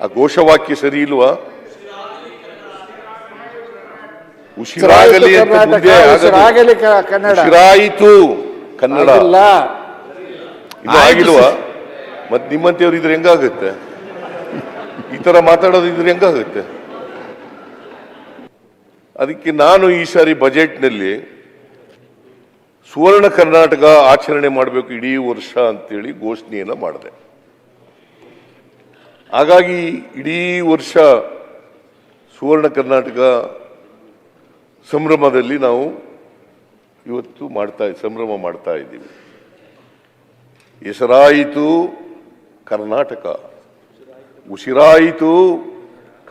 ಆ ಘೋಷವಾಕ್ಯ ಸರಿ ಇಲ್ವಾ? ಉಸಿರಾಗಲಿ ಕನ್ನಡ. ಉಸಿರಾಯಿತು ಕನ್ನಡ. ಇದು ಆಗಿಲ್ವಾ? ಮತ್ ನಿಮ್ಮಂತೆಯವ್ರು ಇದ್ರೆ ಹೆಂಗಾಗುತ್ತೆ? ಈ ತರ ಮಾತಾಡೋದು ಇದ್ರೆ ಹೆಂಗಾಗುತ್ತೆ? ಅದಕ್ಕೆ ನಾನು ಈ ಸಾರಿ ಬಜೆಟ್ನಲ್ಲಿ ಸುವರ್ಣ ಕರ್ನಾಟಕ ಆಚರಣೆ ಮಾಡಬೇಕು ಇಡೀ ವರ್ಷ ಅಂತೇಳಿ ಘೋಷಣೆಯನ್ನ ಮಾಡಿದೆ. ಹಾಗಾಗಿ ಇಡೀ ವರ್ಷ ಸುವರ್ಣ ಕರ್ನಾಟಕ ಸಂಭ್ರಮದಲ್ಲಿ ನಾವು ಇವತ್ತು ಮಾಡ್ತಾ, ಸಂಭ್ರಮ ಮಾಡ್ತಾ ಇದ್ದೀವಿ. ಹೆಸರಾಯಿತು ಕರ್ನಾಟಕ, ಉಸಿರಾಯಿತು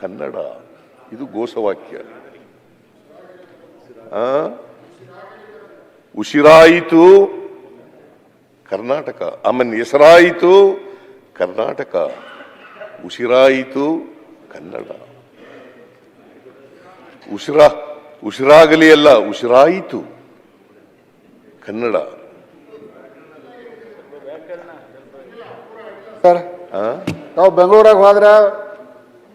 ಕನ್ನಡ. ಇದು ಘೋಷವಾಕ್ಯ? ಉಸಿರಾಯಿತು ಕರ್ನಾಟಕ. ಆಮೇಲೆ ಹೆಸರಾಯಿತು ಕರ್ನಾಟಕ. ಉಸಿರಾಯಿತು ಕನ್ನಡ. ಉಸಿರ ಉಸಿರಾಗಲಿ ಅಲ್ಲ ಉಸಿರಾಯಿತು ಕನ್ನಡ. ಸರ್ ಆ? ನಾವು ಬೆಂಗಳೂರಾಗ ಹೋದ್ರೆ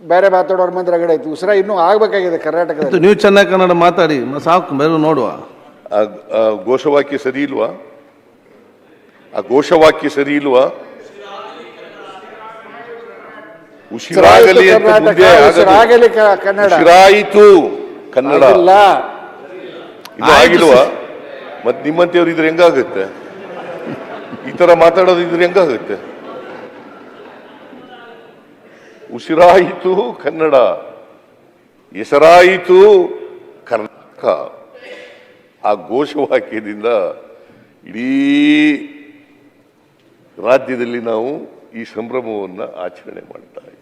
ಬೇರೆ ಮಾತಾಡೋರ್ ಮಂದಿ ರಗಡೆ ಐತಿ ಉಸಿರ ಇನ್ನೂ ಆಗ್ಬೇಕಾಗಿದೆ ಕರ್ನಾಟಕ ಮತ್ತು ನೀವು ಚೆನ್ನಾಗಿ ಕನ್ನಡ ಮಾತಾಡಿ ಸಾಕು ಬೇರೆ ನೋಡುವ. ಆ ಆ ಘೋಷವಾಕ್ಯ ಸರಿ ಇಲ್ವಾ? ಆ ಘೋಷವಾಕ್ಯ ಸರಿ ಇಲ್ವಾ? ಉಸಿರಾಗಲಿ. ಉಸಿರಾಗಲಿ ಕನ್ನಡ. ಉಸಿರಾಯಿತು ಕನ್ನಡ. ಇಲ್ಲ ಇದು ಆಗಿಲ್ವಾ? ಮತ್ ನಿಮ್ಮಂತೆಯವ್ರು ಇದ್ರೆ ಹೆಂಗಾಗುತ್ತೆ? ಈ ತರ ಮಾತಾಡೋದು ಇದ್ರೆ ಹೆಂಗಾಗುತ್ತೆ? ಉಸಿರಾಯಿತು ಕನ್ನಡ. ಹೆಸರಾಯಿತು ಕರ್ನಾಟಕ. ಆ ಘೋಷವಾಕ್ಯದಿಂದ ಇಡೀ ರಾಜ್ಯದಲ್ಲಿ ನಾವು ಈ ಸಂಭ್ರಮವನ್ನು ಆಚರಣೆ ಮಾಡ್ತಾ ಇದ್ದೀವಿ.